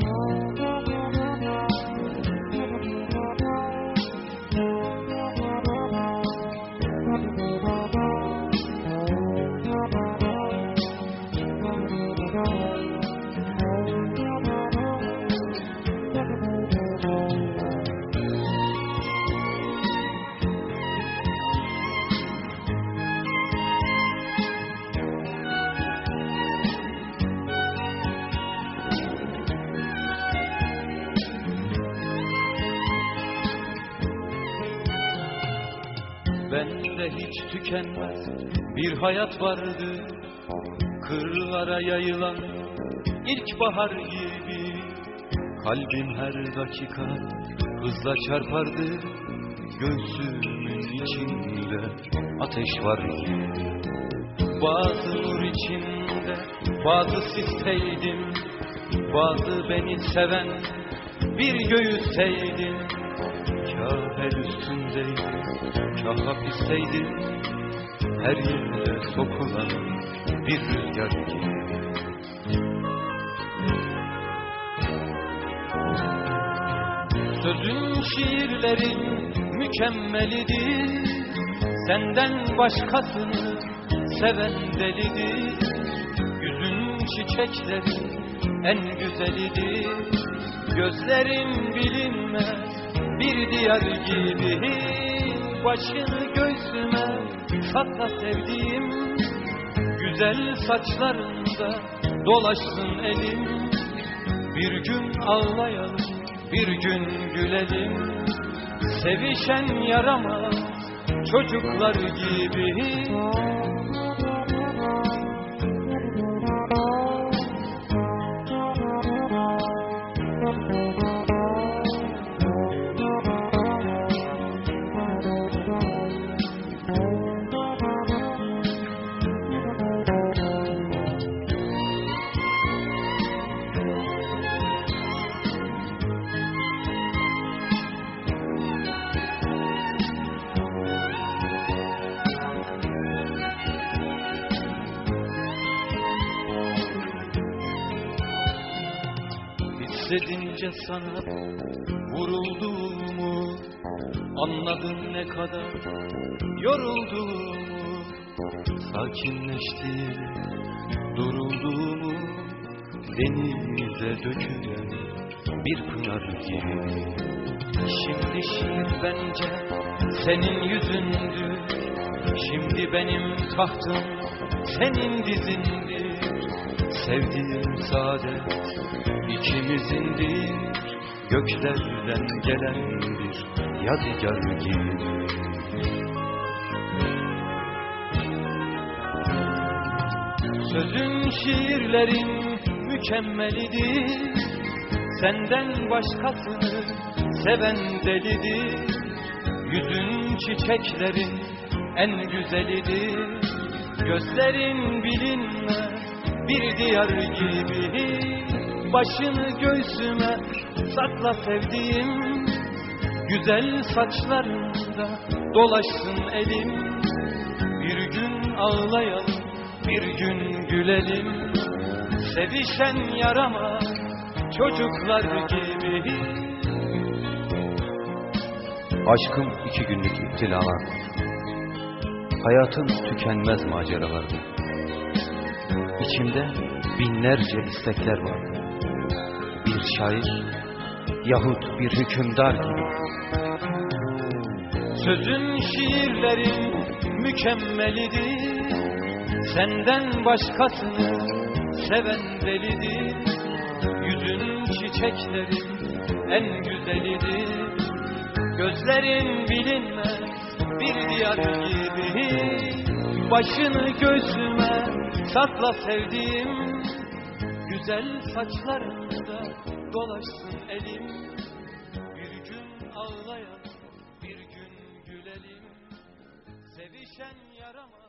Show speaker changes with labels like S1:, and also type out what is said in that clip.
S1: Oh. Bende hiç tükenmez bir hayat vardı. Kırlara yayılan ilkbahar gibi Kalbim her dakika hızla çarpardı. Göğsümün içinde ateş var gibi. Bazı nur içinde bazı sisteydim. Bazı beni seven bir göğüsteydim Kâh el üstündeydim, kâh hapisteydim Her yerde sokulan bir rüzgar gibi. Sözün şiirlerin mükemmelidir. Senden başkasını seven delidir. Yüzün çiçeklerin en güzelidir. Gözlerin bilinmez. Bir diyar gibi Başını göğsüme sakla sevdiğim Güzel saçlarında dolaşsın elim. Bir gün ağlayalım, bir gün gülelim. Sevişen yaramaz çocuklar gibi Hissedince sana vurulduğumu Anladın ne kadar yorulduğumu Sakinleştiğimi, durulduğumu Denize dökülen bir pınar gibi. Şimdi şiir bence senin yüzündür Şimdi benim tahtım senin dizindir Sevdiğim saadet ikimizindir Göklerden gelen bir yadigar gibi. Sözün şiirlerin mükemmelidir. Senden başkasını seven delidir. Yüzün çiçeklerin en güzelidir. Gözlerin bilinmez bir diyar gibi Başını göğsüme sakla sevdiğim Güzel saçlarında dolaşsın elim Bir gün ağlayalım, bir gün gülelim Sevişen yaramaz çocuklar gibi
S2: Aşkım iki günlük iptilalar. Hayatın tükenmez maceralardı. İçimde binlerce istekler vardı. Bir şair yahut bir hükümdar gibi.
S1: Sözün şiirlerin mükemmelidir Senden başkasını seven delidir Yüzün çiçeklerin en güzelidir Gözlerin bilinmez bir diyar gibi Başını göğsüme sakla sevdiğim Güzel saçlarında dolaşsın elim. Bir gün ağlayalım, bir gün gülelim. Sevişen yaramaz